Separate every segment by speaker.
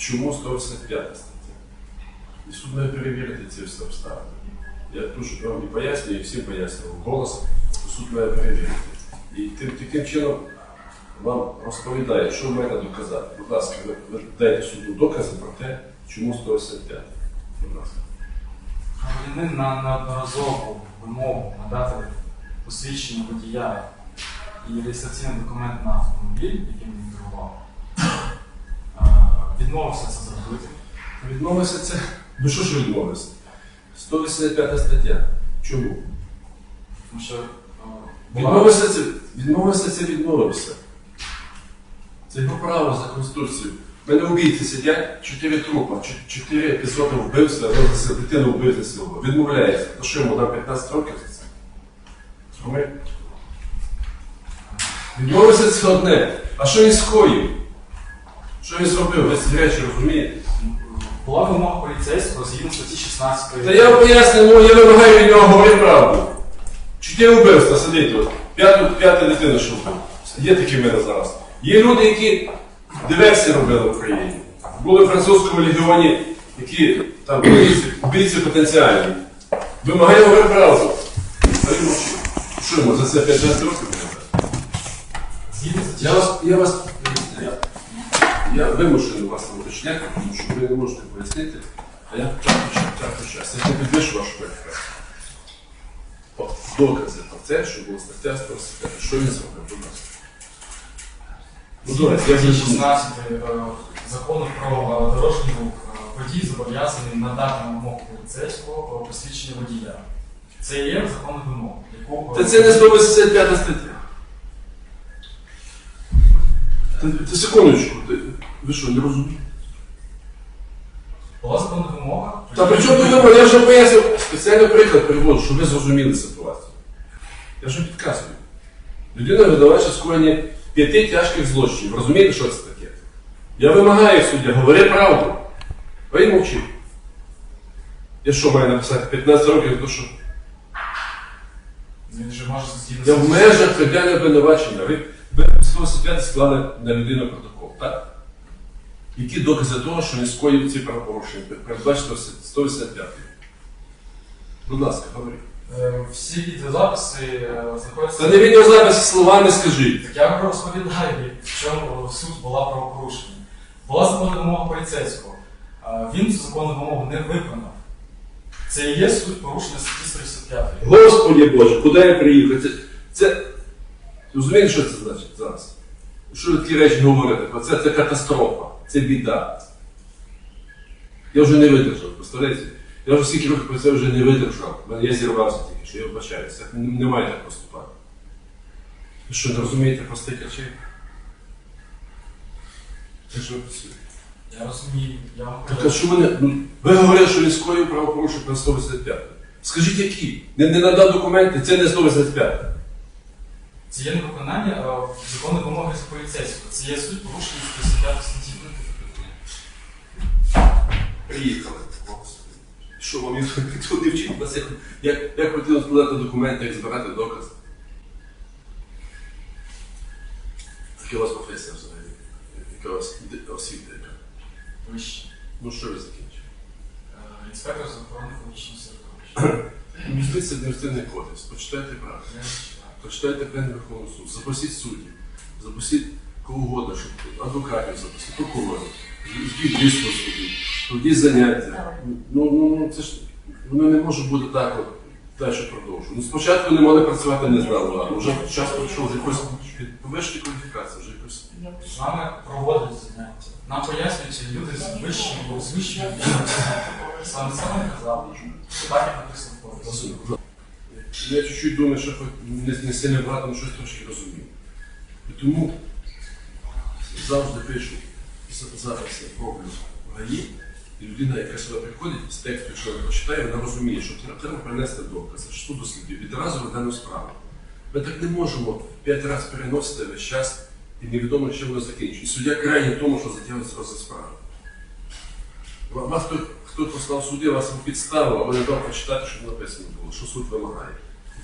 Speaker 1: чому 185 стаття? І суд має перевірити ці всі обставини. Я дуже вам і пояснюю, і всім пояснював голос, суд має перевірити. І тим, таким чином вам розповідає, що мене доказати. Будь ласка, ви, дайте суду докази про те, чому 185. Будь ласка.
Speaker 2: Громадянин на неодноразову вимогу надати посвідчення водія і реєстраційний документ на автомобіль, яким відмовився це зробити.
Speaker 1: Відмовився це. Ну що ж відмовився? 185 стаття. Чому?
Speaker 2: Тому що
Speaker 1: Відмовився це, відмовився це відмовився. Це його право за Конституцією. У мене убійці сидять, чотири трупа, чо- чотири епізоди вбивства, розгляд дитину вбити силу. Відмовляється. То що йому дам 15 років за це? Відмовився це одне. А що він скоїв? Що він зробив? Ви речі розумієте?
Speaker 2: була вимога поліцейського згідно статті 16.
Speaker 1: Та я поясню, ну я вимагаю від нього говорити правду. Чотири вбивства сидить тут. П'яту, п'ята дитина що вбив. Є такі в мене зараз. Є люди, які диверсії робили в Україні. Були в французькому легіоні, які там убійці потенціальні. Вимагаю говорити правду. А він мовчить. Що йому за це 15 років?
Speaker 2: Згідно статті
Speaker 1: Я вас, я вас, я вимушений вас уточняти, тому що ви не можете пояснити, а я трохи час. Я не підвищу вашу кваліфікацію. Докази про це, що була стаття 145. Що він зробив, будь ласка. Ну, я
Speaker 2: статті
Speaker 1: зрозумів.
Speaker 2: 16 е, закону про е, дорожній рух е, водій зобов'язаний надати на вимогу поліцейського е, посвідчення водія. Це є законна вимога, яку
Speaker 1: Та це не 185 стаття. Та, та секундочку, ти- ви що, не розумієте?
Speaker 2: була законна вимога.
Speaker 1: Та при чому тут вибор? Я вже пояснив, спеціальний приклад приводжу, щоб ви зрозуміли ситуацію. Я вже підказую. Людина видавача скоєння п'яти тяжких злочинів. Розумієте, що це таке? Я вимагаю суддя, говори правду. А він мовчить. Я що маю написати? 15 років, то що?
Speaker 2: Він же може
Speaker 1: Я в межах кримінального обвинувачення. Ви, ви 185 склали на людину протокол, так? Які докази того, що він скоїв ці правопорушення? Передбачте 185. Будь ласка, говоріть.
Speaker 2: Е, Всі відеозаписи е, знаходяться.
Speaker 1: Та не відеозаписи словами скажіть.
Speaker 2: Так я вам розповідаю, в чому суть була правопорушення. Була законна вимога поліцейського. Він цю законну вимогу не виконав. Це і є суть порушення статті 165.
Speaker 1: Господи Боже, куди я приїхав? Це, це... Розумієте, що це значить зараз? Що ви такі речі говорите? Це, це катастрофа, це біда. Я вже не видержав, представляєте? Я вже скільки років про це вже не видержав. Я зірвався тільки, що я вибачаюся. Не, не маю так поступати. Ви що, не розумієте простих речей? Це ви?
Speaker 2: Я розумію, я вам
Speaker 1: Так а що мене. Ну, ви говорили, що він скоїв правопорушення на 185. Скажіть, які? Не, не надав документи, це не 185.
Speaker 2: Це є невиконання е, законної вимоги з поліцейського. Це є суть порушення 165 статті.
Speaker 1: Приїхали. Що вам ніхто не вчить вас, як, як, як потрібно складати документи, як збирати докази? Яка у вас професія взагалі? Яка у вас освіта? яка? Ну що ви закінчили?
Speaker 2: Е, Інспектор з охорони екологічного середовища.
Speaker 1: Візьміть адміністративний кодекс, почитайте.
Speaker 2: Я читаю.
Speaker 1: Почитайте пленний Верховного суду, запросіть суддів, запросіть кого угодно, щоб адвокатів запросіть, прокурорів, юридичного суду, тоді заняття. Ну, ну, ну це ж воно не може бути так от далі продовжувати. Ну, спочатку не могли працювати, не знали, ладно, вже час пройшов вже якось підвищити кваліфікацію, вже якось.
Speaker 2: З нами проводять заняття. Нам пояснюють люди з вищими, з вищими освітами. Саме це ми казали. Так як написано.
Speaker 1: Я чуть-чуть думаю, що хоч не, не сильно багато, але щось трошки розумію. І тому завжди пишу з- зараз я в ГАІ, і людина, яка сюди приходить з тексту, якщо вона почитає, вона розуміє, що треба, принести докази, що дослідів, відразу ведемо справу. Ми так не можемо п'ять разів переносити весь час і невідомо, чим воно закінчить. І суддя крайній в тому, що затягується розгляд справи. Вас хто, хто послав суді, вас підставив, або не дав почитати, що написано було, що суд вимагає.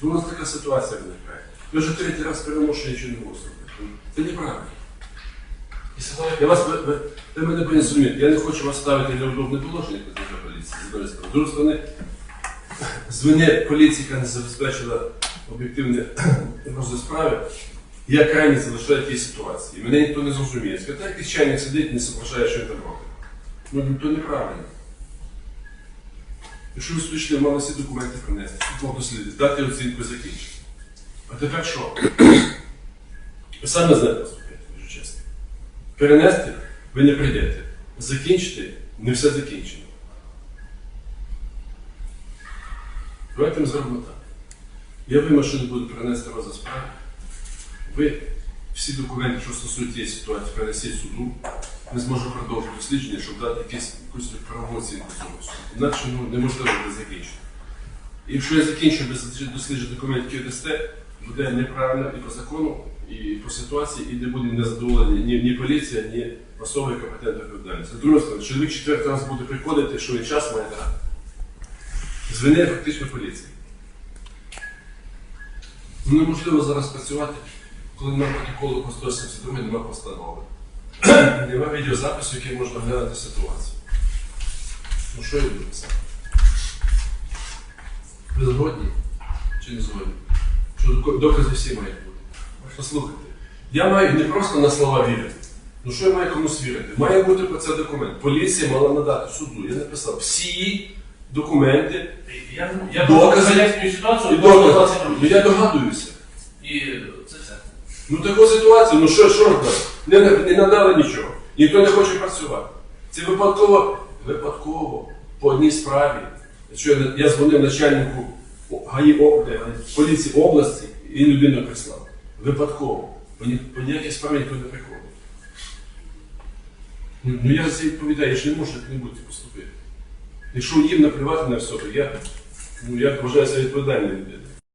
Speaker 1: І у нас така ситуація виникає. Ви вже третій раз переможете, нічого не зробити. Це неправильно. Я вас, ви, ви, мене повинні. Я не хочу вас ставити в неудобне положення, як поліції, з однієї сторони. З другої сторони, з вини поліції, яка не забезпечила об'єктивне розгляд справи, я крайні залишаю тій ситуації. Мене ніхто не зрозуміє. Скажете, як якийсь чайник сидить, не соображає, що він там робить. Ну, то неправильно. Якщо ви спішли, мали всі документи принести, дослідити, дати оцінку закінчити. А тепер що? Ви самі знаєте. Перенести ви не прийдете. Закінчити не все закінчено. Давайте ми зробимо так. Я вимушений буду перенести розгляд справи. Ви всі документи, що стосують цієї ситуації, перенесіть суду. Не зможу продовжити дослідження, щоб дати якісь, якусь правову оцінку цьому суду. Інакше ну, неможливо буде закінчити. І якщо я закінчу без дослідження документів, які дасте, буде неправильно і по закону, і по ситуації, і не буде незадоволені ні, ні поліція, ні особи компетентна відповідальність. З другої сторони, чоловік четвертий раз буде приходити, що він час має грати. З вини фактично поліції. Ну, неможливо зараз працювати, коли немає протоколу по 172, немає постанови. Немає відеозапису, який можна глянути ситуацію. Ну що я буду писати? Ви згодні чи не згодні? Що докази всі мають бути. Послухайте, я маю не просто на слова вірити. Ну що я маю комусь вірити? Має бути про це документ. Поліція мала надати суду. Я написав всі документи
Speaker 3: Я, я
Speaker 1: Докази.
Speaker 3: пояснюю ситуацію,
Speaker 1: і докази.
Speaker 3: 22.
Speaker 1: Ну я догадуюся.
Speaker 3: І це все.
Speaker 1: Ну таку ситуацію, ну що, що робити? Не, не, не надали нічого. Ніхто не хоче працювати. Це випадково, випадково по одній справі. Що я, я дзвонив начальнику ГАІ де, поліції області і людину прислав. Випадково. По, ні, по ніякій справі ніхто не приходить. Ну, ну я за це відповідаю, ж не можу як не бути поступити. Якщо їм наплювати на все, то я, ну, я вважаю це відповідальною людиною.